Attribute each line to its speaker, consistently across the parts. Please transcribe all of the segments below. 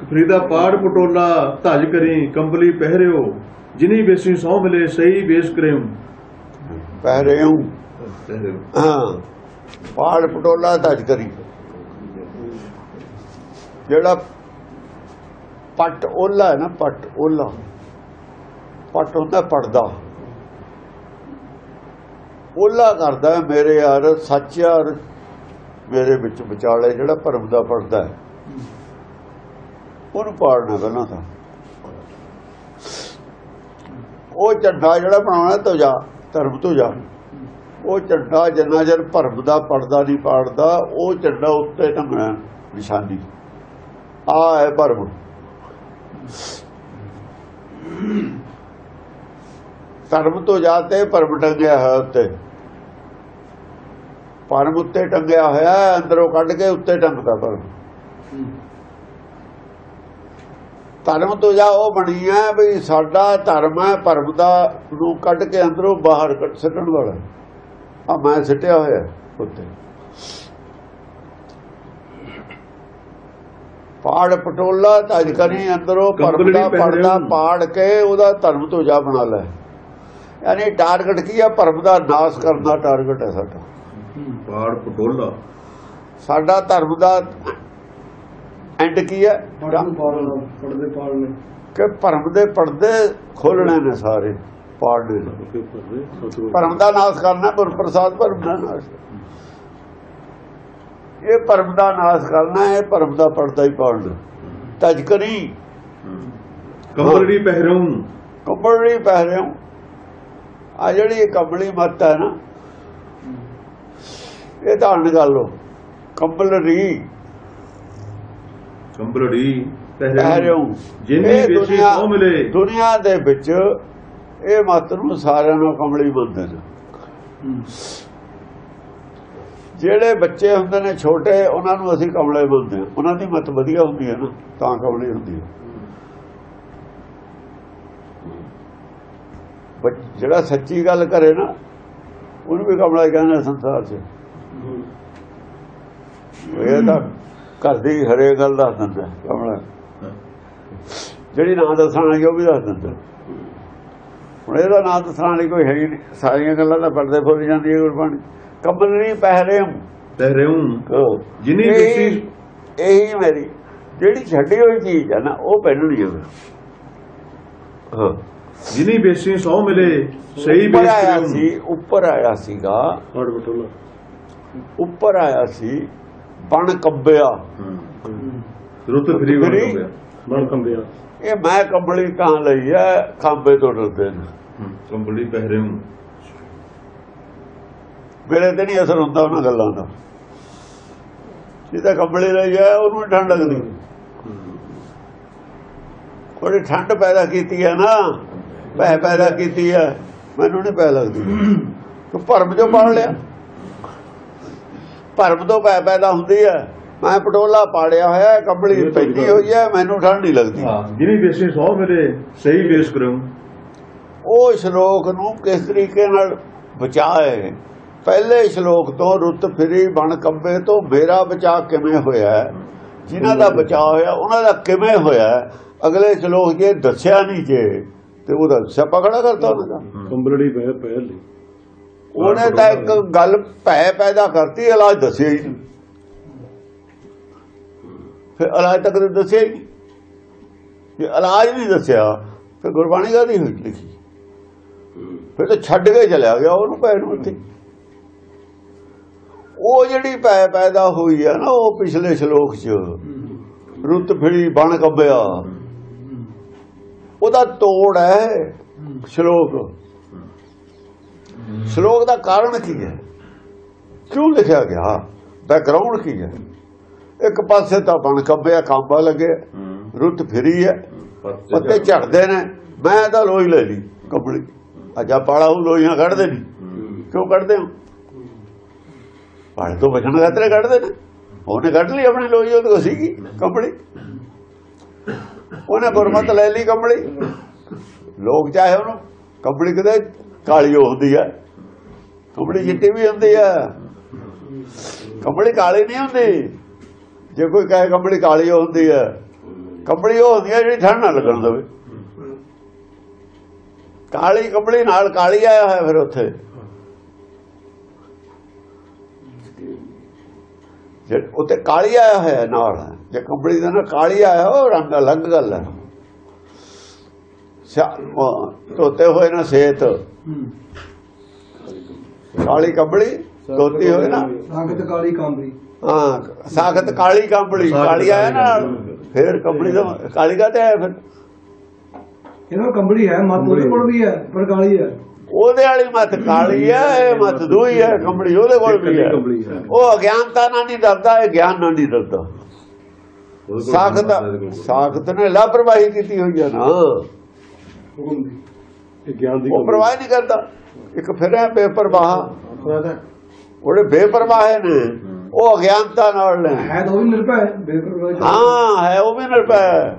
Speaker 1: ਫਰੀਦਾ ਪਾੜ ਪਟੋਲਾ ਧਜ ਕਰੀ ਕੰਬਲੀ ਪਹਿਰਿਓ ਜਿਨੀ ਬੇਸੀ ਸੌ ਮਿਲੇ ਸਹੀ ਵੇਸ ਕਰਿਓ। ਪਹਿਰਿਓ।
Speaker 2: ਹਾਂ ਪਾੜ ਪਟੋਲਾ ਧੱਜ ਕਰੀ। ਜਿਹੜਾ ਪੱਟ ਓਲਾ ਹੈ ਨਾ ਪੱਟ ਓਲਾ ਪੱਟ ਹੁੰਦਾ ਪੜਦਾ। ਓਲਾ ਕਰਦਾ ਮੇਰੇ ਯਾਰ ਸੱਚ ਯਾਰ ਮੇਰੇ ਵਿੱਚ ਵਿਚਾਲੇ ਜਿਹੜਾ ਭਰਮ ਦਾ ਪੜਦਾ ਹੈ। ਉਹਨੂੰ ਪਾੜਨਾ ਪਹਿਲਾਂ ਤਾਂ। ਉਹ ਝੰਡਾ ਜਿਹੜਾ ਬਣਾਉਣਾ ਤੋਂ ਜਾ, ਧਰਮ ਤੋਂ ਜਾ। ਉਹ ਝੰਡਾ ਜਿੰਨਾ ਚਿਰ ਭਰਮ ਦਾ ਪੜਦਾ ਨਹੀਂ ਪਾੜਦਾ, ਉਹ ਝੰਡਾ ਉੱਤੇ ਟੰਗਣਾ ਨਿਸ਼ਾਨੀ। ਆ ਹੈ ਭਰਮ। ਧਰਮ ਤੋਂ ਜਾਤੇ ਭਰਮ ਟੰਗਿਆ ਹੈ ਉੱਤੇ। ਭਰਮ ਉੱਤੇ ਟੰਗਿਆ ਹੋਇਆ, ਅੰਦਰੋਂ ਕੱਢ ਕੇ ਉੱਤੇ ਟੰਗਦਾ ਭਰਮ। ਧਰਮ ਤੋਂ ਜਾ ਉਹ ਬਣੀ ਹੈ ਵੀ ਸਾਡਾ ਧਰਮ ਹੈ ਭਰਮ ਦਾ ਨੂੰ ਕੱਢ ਕੇ ਅੰਦਰੋਂ ਬਾਹਰ ਕੱਢ ਸੱਟਣ ਵਾਲਾ। ਆ ਮੈਂ ਸਿੱਟਿਆ ਹੋਇਆ ਉੱਤੇ। ਪਾੜ ਪਟੋਲਾ ਤਜ ਕਰੀ ਅੰਦਰੋਂ ਭਰਮ ਦਾ
Speaker 1: ਨੂੰ।
Speaker 2: ਪਾੜ ਕੇ ਉਹਦਾ ਧਰਮ ਤੋਂ ਜਾ ਬਣਾ ਲੈ। ਯਾਨੀ ਟਾਰਗੇਟ ਕੀ ਹੈ ਭਰਮ ਦਾ ਨਾਸ਼ ਕਰਨ ਦਾ ਟਾਰਗੇਟ ਹੈ ਸਾਡਾ।
Speaker 1: ਪਾੜ ਪਟੋਲਾ।
Speaker 2: ਸਾਡਾ ਧਰਮ ਦਾ ਐਂਡ ਕੀ ਹੈ?
Speaker 3: ਪੜਦੇ ਪਾਲਣੇ
Speaker 2: ਕਿ ਭਰਮ ਦੇ ਪਰਦੇ ਖੋਲਣੇ ਨੇ ਸਾਰੇ ਪਾੜਨੇ ਭਰਮ ਦਾ ਨਾਸ਼ ਕਰਨਾ ਗੁਰ ਪ੍ਰਸਾਦ ਭਰਮ ਦਾ ਨਾਸ਼ ਇਹ ਭਰਮ ਦਾ ਨਾਸ਼ ਕਰਨਾ ਹੈ ਭਰਮ ਦਾ ਪਰਦਾ ਹੀ ਪਾੜਨਾ ਤਜ ਕਰੀ
Speaker 1: ਕੰਬਲੀ ਪਹਿਰਿਓ
Speaker 2: ਕੰਬਲੀ ਪਹਿ ਰਹੇ ਹੋ। ਆ ਜਿਹੜੀ ਕੰਬਲੀ ਮੱਤ ਹੈ ਨਾ ਇਹ ਤਾਂ ਅਣ ਗੱਲ ਕੰਬਲਰੀ
Speaker 1: ਪਹਿਰਿਓ
Speaker 2: ਹੋ
Speaker 1: ਜਿਨੀ
Speaker 2: ਦੁਨੀਆ-
Speaker 1: ਸੌ ਮਿਲੇ।
Speaker 2: ਦੁਨੀਆ ਦੇ ਵਿੱਚ ਇਹ ਮਤ ਨੂੰ ਸਾਰਿਆਂ ਨੂੰ ਕਮਲੀ ਮੰਨਦੇ ਨੇ। ਜਿਹੜੇ ਬੱਚੇ ਹੁੰਦੇ ਨੇ ਛੋਟੇ ਉਹਨਾਂ ਨੂੰ ਅਸੀਂ ਕਮਲੇ ਹਾਂ। ਉਹਨਾਂ ਦੀ ਮਤ ਵਧੀਆ ਹੁੰਦੀ ਹੈ ਨਾ ਤਾਂ ਕਮਲੀ ਹੁੰਦੀ ਹੈ। ਜਿਹੜਾ ਸੱਚੀ ਗੱਲ ਕਰੇ ਨਾ ਉਹਨੂੰ ਵੀ ਕਮਲਾ ਕਹਿੰਦੇ ਸੰਸਾਰ 'ਚ। ਇਹ ਤਾਂ ਘਰ ਦੀ ਹਰੇ ਗੱਲ ਦੱਸ ਦਿੰਦਾ ਕਮਲਾ। ਜਿਹੜੀ ਨਾਂ ਦੱਸਣ ਵਾਲੀ ਉਹ ਵੀ ਦੱਸ ਦਿੰਦਾ ਹੁਣ ਇਹਦਾ ਨਾਂ ਦੱਸਣ ਵਾਲੀ ਕੋਈ ਹੈ ਹੀ ਨਹੀਂ। ਸਾਰੀਆਂ ਗੱਲਾਂ ਤਾਂ ਪਰਦੇ ਫੁੱਲ ਜਾਂਦੀ ਹੈ ਗੁਰਬਾਣੀ ਕੰਬਲ ਨਹੀਂ ਪਹਿਰੇ ਹੂੰ।
Speaker 1: ਪਹਿਰਿਓ ਜਿਨੀ
Speaker 2: ਇਹੀ-
Speaker 1: ਬੇਸੀ
Speaker 2: ਇਹੀ ਮੇਰੀ। ਜਿਹੜੀ ਛੱਡੀ ਹੋਈ ਚੀਜ਼ ਹੈ ਨਾ ਉਹ ਪਹਿਨਣੀ ਹੈ ਹਾਂ।
Speaker 1: ਜਿਨੀ ਬੇਸੀ ਸੌ ਮਿਲੇ ਸਹੀ ਕਰਿਓ
Speaker 2: ਸੀ ਉੱਪਰ ਆਇਆ ਸੀਗਾ। ਉੱਪਰ ਆਇਆ ਸੀ ਬਣ ਕੰਬਿਆ।
Speaker 1: ਰੁੱਤ ਫਰੀ ਬਣ
Speaker 2: ਫਰੀ?
Speaker 1: ਗਿਆ
Speaker 3: ਬਣ ਕੰਬਿਆ।
Speaker 2: ਇਹ ਮੈਂ ਕੰਬਲੀ ਕਾਂ ਲਈ ਹੈ ਖਾਂਬੇ ਤੋਂ ਡਰਦੇ ਨੇ।
Speaker 1: ਕੰਬਲੀ ਪਹਿਰਿਓ
Speaker 2: ਮੇਰੇ ਤੇ ਨਹੀਂ ਅਸਰ ਹੁੰਦਾ ਉਹਨਾਂ ਗੱਲਾਂ ਦਾ। ਜਿਹਦਾ ਕੰਬਲੀ ਲਈ ਹੈ ਉਹਨੂੰ ਨੀ ਠੰਡ ਲੱਗਦੀ। ਉਹਨੇ ਠੰਡ ਪੈਦਾ ਕੀਤੀ ਹੈ ਨਾ। ਪੈ ਪੈਦਾ ਕੀਤੀ ਹੈ ਮੈਨੂੰ ਨਹੀਂ ਪੈ ਲੱਗਦੀ। ਤੂੰ ਭਰਮ ਜੋ ਪੜ ਲਿਆ। ਭਰਮ ਤੋਂ ਪੈ ਪੈਦਾ ਹੁੰਦੀ ਹੈ। ਮੈਂ ਪਟੋਲਾ ਪਾੜਿਆ ਹੋਇਆ ਹੈ, ਕੰਬਲੀ ਪੈਂਦੀ ਹੋਈ ਹੈ ਮੈਨੂੰ ਠੰਡ ਨਹੀਂ ਲੱਗਦੀ।
Speaker 1: ਹਾਂ ਜਿਨੀ ਬੇਸੀ ਸੌ ਮਿਲੇ ਸਹੀ ਵੇਸ ਕਰਿਓ
Speaker 2: ਉਹ ਸ਼ਲੋਕ ਨੂੰ ਕਿਸ ਤਰੀਕੇ ਨਾਲ ਬਚਾਏ? ਪਹਿਲੇ ਸ਼ਲੋਕ ਤੋਂ ਰੁੱਤ ਫਿਰੀ ਬਣ ਕੰਬੇ ਤੋਂ ਮੇਰਾ ਬਚਾਅ ਕਿਵੇਂ ਹੋਇਆ? ਜਿਨ੍ਹਾਂ ਦਾ ਬਚਾਅ ਹੋਇਆ ਉਹਨਾਂ ਦਾ ਕਿਵੇਂ ਹੋਇਆ? ਅਗਲੇ ਸ਼ਲੋਕ ਜੇ ਦੱਸਿਆ ਨਹੀਂ ਜੇ ਤੇ ਉਹਦਾ ਸਿਆਪਾ ਖੜਾ ਕਰਤਾ ਉਹਨਾਂ ਦਾ
Speaker 3: ਕੰਬਲੜੀ ਪਹਿ ਪਹਿਲੀ
Speaker 2: ਉਹਨੇ ਤਾਂ ਇੱਕ ਗੱਲ ਭੈ ਪੈਦਾ ਕਰਤੀ, ਇਲਾਜ ਦੱਸਿਆ ਹੀ ਨਹੀਂ ਫਿਰ ਇਲਾਜ ਤੱਕ ਤਾਂ ਦੱਸਿਆ ਹੀ ਜੇ ਇਲਾਜ ਨਹੀਂ ਦੱਸਿਆ, ਫਿਰ ਗੁਰਬਾਣੀ ਕਾਹਦੀ ਹੋਈ ਲਿਖੀ? ਫਿਰ ਤਾਂ ਛੱਡ ਕੇ ਚਲਿਆ ਗਿਆ, ਉਹਨੂੰ ਪੈ ਨੂੰ ਉੱਥੇ ਉਹ ਜਿਹੜੀ ਪੈ ਪੈਦਾ ਹੋਈ ਆ ਨਾ, ਉਹ ਪਿਛਲੇ ਸ਼ਲੋਕ 'ਚ ਰੁੱਤ ਫਿਰੀ ਬਣ ਕੰਬਿਆ। ਉਹਦਾ ਤੋੜ ਹੈ ਸ਼ਲੋਕ। ਸ਼ਲੋਕ ਦਾ ਕਾਰਨ ਕੀ ਹੈ? ਕਿਉਂ ਲਿਖਿਆ ਗਿਆ? ਬੈਕਗ੍ਰਾਉਂਡ ਕੀ ਹੈ? ਇੱਕ ਪਾਸੇ ਤਾਂ ਬਣ ਕੰਬਿਆ ਕਾਂਬਾ ਲੱਗੇ ਰੁੱਤ ਫਿਰੀ ਹੈ ਪੱਤੇ ਝੜਦੇ ਨੇ। ਮੈਂ ਤਾਂ ਲੋਈ ਲੈ ਲਈ ਕੰਬਲੀ। ਅਜਾ ਪਾਲਾ ਉਹ ਲੋਈਆਂ ਕੱਢਦੇ ਨਹੀਂ ਕਿਉਂ ਕੱਢਦੇ ਹੋ? ਪਾਲੇ ਤੋਂ ਬਚਣ ਖਾਤਰ ਕੱਢਦੇ ਨੇ। ਉਹਨੇ ਕੱਢ ਲਈ ਆਪਣੀ ਲੋਈ ਉਹਦੇ ਕੋਲ ਸੀਗੀ ਕੰਬਲੀ। ਉਹਨੇ ਗੁਰਮਤ ਲੈ ਲਈ ਕੰਬਲੀ। ਲੋਕ ਚਾਹੇ ਉਹਨੂੰ ਕੰਬਲੀ ਕਿਤੇ ਕਾਲੀ ਉਹ ਹੁੰਦੀ ਹੈ ਕੰਬਲੀ ਚਿੱਟੀ ਵੀ ਹੁੰਦੀ ਹੈ ਕੰਬਲੀ ਕਾਲੀ ਨਹੀਂ ਹੁੰਦੀ। ਜੇ ਕੋਈ ਕਹੇ ਕੰਬਲੀ ਕਾਲੀ ਉਹ ਹੁੰਦੀ ਹੈ ਕੰਬਲੀ ਉਹ ਹੁੰਦੀ ਹੈ ਜਿਹੜੀ ਠੰਡ ਨਾ ਲੱਗਣ ਦੇਵੇ। ਕਾਲੀ ਕੰਬਲੀ ਨਾਲ ਕਾਲੀ ਆਇਆ ਹੋਇਆ ਫਿਰ ਉੱਥੇ। ਜੇ ਉੱਤੇ ਕਾਲੀ ਆਇਆ ਹੋਇਆ ਨਾਲ, ਜੇ ਕੰਬਲੀ ਦਾ ਨਾ ਕਾਲੀ ਆਇਆ, ਉਹ ਰੰਗ ਅਲੱਗ ਗੱਲ ਹੈ ਧੋਤੇ ਹੋਏ ਨਾ ਸੇਤ। ਕਾਲੀ ਕੰਬਲੀ ਧੋਤੀ ਹੋਏ ਨਾ।
Speaker 4: ਸਾਖਤ ਕਾਲੀ ਕਾਂਬਰੀ
Speaker 2: ਹਾਂ ਸਾਖਤ ਕਾਲੀ ਕੰਬਲੀ। ਕਾਲੀ ਆਇਆ ਨਾਲ। ਫਿਰ ਕੰਬਲੀ ਦਾ ਕਾਲੀ ਕਾ ਤੇ ਆਇਆ ਫਿਰ?
Speaker 4: ਇਹਨਾਂ ਨੂੰ ਕੰਬੜੀ ਹੈ ਮੱਤ ਉਹਦੇ ਕੋਲ ਵੀ ਹੈ ਪਰ ਕਾਲੀ ਹੈ।
Speaker 2: ਉਹਦੇ ਵਾਲੀ ਮਤ ਕਾਲੀ ਹੈ ਇਹ ਮਤ ਦੂਈ ਹੈ ਕੰਬਲੀ ਉਹਦੇ ਕੋਲ ਵੀ ਹੈ।
Speaker 3: ਕੰਬਲੀ ਹੈ।
Speaker 2: ਉਹ ਅਗਿਆਨਤਾ ਨਾਲ ਨਹੀਂ ਡਰਦਾ ਇਹ ਗਿਆਨ ਨਾਲ ਨਹੀਂ ਡਰਦਾ ਸਾਖਤ ਸਾਖਤ ਨੇ ਲਾਪਰਵਾਹੀ ਕੀਤੀ ਹੋਈ ਹੈ ਨਾ।
Speaker 4: ਹੁਕਮ ਦੀ
Speaker 3: ਇਹ ਗਿਆਨ ਦੀ
Speaker 2: ਉਹ ਪਰਵਾਹ ਨਹੀਂ ਕਰਦਾ। ਇੱਕ ਫਿਰ ਹੈ ਬੇਪਰਵਾਹ। ਉਹਦੇ ਬੇਪਰਵਾਹ ਨੇ। ਉਹ ਅਗਿਆਨਤਾ ਨਾਲ ਨੇ।
Speaker 4: ਹੈ ਤਾਂ ਉਹ ਵੀ ਨਿਰਭੈ ਬੇਪਰਵਾਹ
Speaker 2: ਹਾਂ ਹੈ ਉਹ ਵੀ ਨਿਰਭੈ।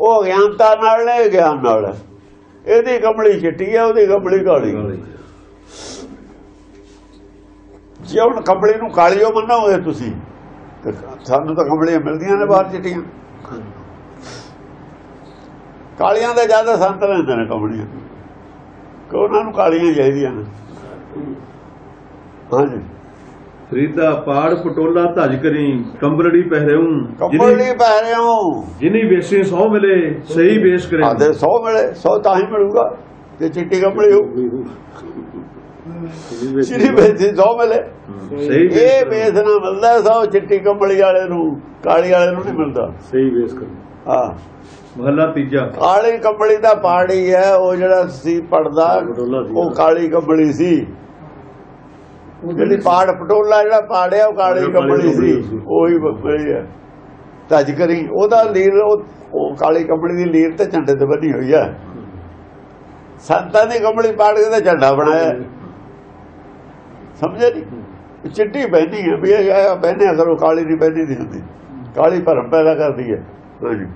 Speaker 2: ਉਹ ਅਗਿਆਨਤਾ ਨਾਲ ਨੇ ਗਿਆਨ ਨਾਲ। ਇਹਦੀ ਕੰਬਲੀ ਚਿੱਟੀ ਹੈ ਉਹਦੀ ਕੰਬਲੀ ਕਾਲੀ। ਜੇ ਹੁਣ ਕੰਬਲੀ ਨੂੰ ਕਾਲੀਓ ਮੰਨੋਗੇ ਤੁਸੀਂ ਸਾਨੂੰ ਤਾਂ ਕੰਬਲੀਆਂ ਮਿਲਦੀਆਂ ਨੇ ਬਾਹਰ ਚਿੱਟੀਆਂ। ਕਾਲੀਆਂ ਦਾ ਜ਼ਿਆਦਾ ਸੰਤ ਲੈਂਦੇ ਨੇ ਕੰਬਲੀਆਂ ਕਿ ਉਹਨਾਂ ਨੂੰ ਕਾਲੀਆਂ ਚਾਹੀਦੀਆਂ ਨੇ। ਹਾਂਜੀ।
Speaker 1: ਫਰੀਦਾ ਪਾੜ ਪਟੋਲਾ ਧਜ ਕਰੀ ਕੰਬਲੜੀ ਪਹਿਰਿਉ
Speaker 2: ਕੰਬਲੀ ਪੈ ਰਹੇ ਹੋ
Speaker 1: ਜਿਨੀ ਵੇਸੀ ਸੌ ਮਿਲੇ ਸਹੀ ਵੇਸ ਕਰੇ
Speaker 2: ਆਦੇ 100 ਮਿਲੇ 100 ਤਾਂ ਹੀ ਮਿਲੂਗਾ ਤੇ ਚਿੱਟੀ ਕੰਬਲੀ ਹੋ ਸ਼੍ਰੀ ਬੇਦੀ 100 ਮਿਲੇ।
Speaker 1: ਸਹੀ ਵੇਸ
Speaker 2: ਇਹ। ਵੇਸ ਨਾ ਮਿਲਦਾ 100 ਚਿੱਟੀ ਕੰਬਲੀ ਵਾਲੇ ਨੂੰ ਕਾਲੀ ਵਾਲੇ ਨੂੰ ਨਹੀਂ ਮਿਲਦਾ।
Speaker 3: ਸਹੀ ਵੇਸ ਕਰ
Speaker 2: ਹਾਂ।
Speaker 1: ਮਹੱਲਾ ਤੀਜਾ।
Speaker 2: ਕਾਲੀ ਕੰਬਲੀ ਦਾ ਪਾੜੀ ਹੈ ਉਹ ਜਿਹੜਾ ਸੀ ਪੜਦਾ। ਉਹ ਕਾਲੀ ਕੰਬਲੀ ਸੀ। ਜਿਹੜੀ ਪਾੜ ਪਟੋਲਾ ਜਿਹੜਾ ਪਾੜਿਆ ਉਹ ਕਾਲੀ ਕੰਬਲੀ ਸੀ। ਉਹੀ ਬੱਬਲੀ ਹੈ। ਤਜ ਕਰੀ। ਉਹਦਾ ਲੀਰ ਉਹ ਉਹ ਕਾਲੀ ਕੰਬਲੀ ਦੀ ਲੀਰ ਤੇ ਝੰਡੇ ਤੇ ਬੰਨੀ ਹੋਈ ਹੈ। ਸੰਤਾਂ ਦੀ ਕੰਬਲੀ ਪਾੜ ਕੇ ਤਾਂ ਝੰਡਾ ਬਣਾਇਆ। ਸਮਝੇ ਨਹੀਂ ਚਿੱਟੀ ਪਹਿਨੀ ਹੈ ਵੀ ਇਹ ਪਹਿਨਿਆ ਕਰੋ ਕਾਲੀ ਨਹੀਂ ਪਹਿਨੀ ਦੀ ਹੁੰਦੀ। ਕਾਲੀ ਭਰਮ ਪੈਦਾ ਕਰਦੀ ਹੈ। ਹਾਂਜੀ